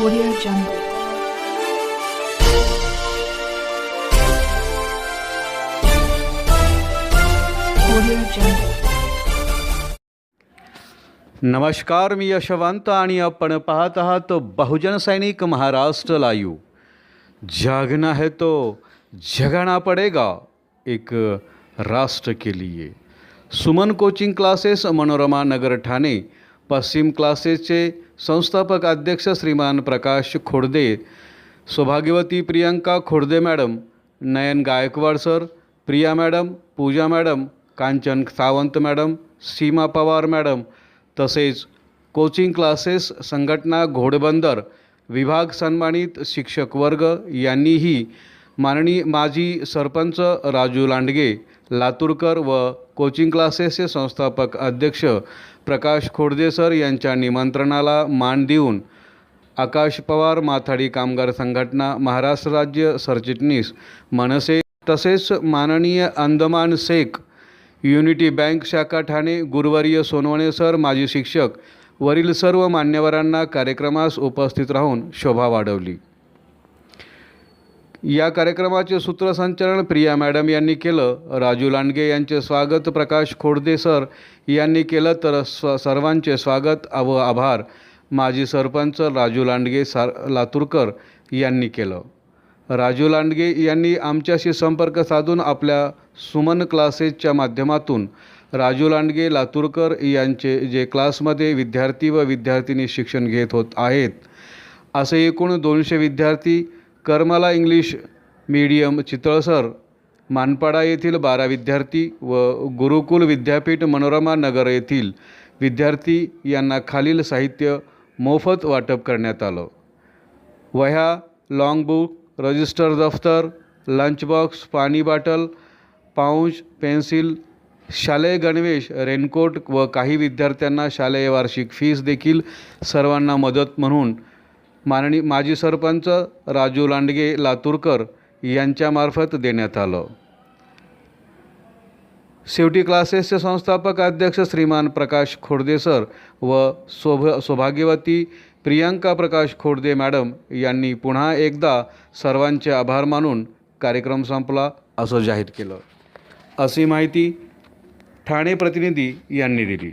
Audio Jungle. Audio Jungle. नमस्कार, मी यशवंत आणि आपण पाहत आहात बहुजन सैनिक महाराष्ट्र लाईव्ह जागना है तो जगाना पडेगा एक राष्ट्र के लिए सुमन कोचिंग क्लासेस मनोरमा नगर ठाणे पश्चिम क्लासेसचे संस्थापक अध्यक्ष श्रीमान प्रकाश खोडदे सौभाग्यवती Priyanka Khodade madam Nayan Gaikwad sir Priya madam Pooja madam Kanchan Sawant madam Seema Pawar madam तसेच कोचिंग क्लासेस संघटना घोडबंदर विभाग सन्मानित शिक्षक वर्ग यांनीही माननीय माजी सरपंच राजू लांडगे लातूरकर व कोचिंग क्लासेसचे संस्थापक अध्यक्ष प्रकाश खोडदे सर यांच्या निमंत्रणाला मान देऊन आकाश पवार माथाडी कामगार संघटना महाराष्ट्र राज्य सरचिटणीस मनसे तसेच माननीय अंदमान शेख युनिटी बँक शाखा ठाणे गुरुवर्य सोनवणे सर माजी शिक्षक वरील सर्व मान्यवरांना कार्यक्रमास उपस्थित राहून शोभा वाढवली. या कार्यक्रमाचे सूत्रसंचालन प्रिया मॅडम यांनी केलं. राजू लांडगे यांचे स्वागत प्रकाश खोडदे सर यांनी केलं. तर स्व सर्वांचे स्वागत व आभार. माजी सरपंच राजू लांडगे सार लातूरकर यांनी केलं. राजू लांडगे यांनी आमच्याशी संपर्क साधून आपल्या सुमन क्लासेसच्या माध्यमातून राजू लांडगे लातूरकर यांचे जे क्लासमध्ये विद्यार्थी व विद्यार्थिनी शिक्षण घेत होत आहेत असे एकूण दोनशे विद्यार्थी करमाला इंग्लिश मीडियम चितळसर मानपाडा येथील बारा विद्यार्थी व गुरुकुल विद्यापीठ मनोरमा नगर येथील विद्यार्थी यांना खालील साहित्य मोफत वाटप करण्यात आलं. वह्या लॉंगबुक रजिस्टर दफ्तर लंच बॉक्स पाणी बाटल पाऊच पेन्सिल शालेय गणवेश रेनकोट व काही विद्यार्थ्यांना शालेय वार्षिक फीस देखील सर्वांना मदत म्हणून माननीय माजी सरपंच राजू लांडगे लातूरकर यांच्यामार्फत देण्यात आलं. शेवटी क्लासेसचे संस्थापक अध्यक्ष श्रीमान प्रकाश खोडदे सर व सोभ सौभाग्यवती प्रियांका प्रकाश खोडदे मॅडम यांनी पुन्हा एकदा सर्वांचे आभार मानून कार्यक्रम संपला असं जाहीर केलं. अशी माहिती ठाणे प्रतिनिधी यांनी दिली.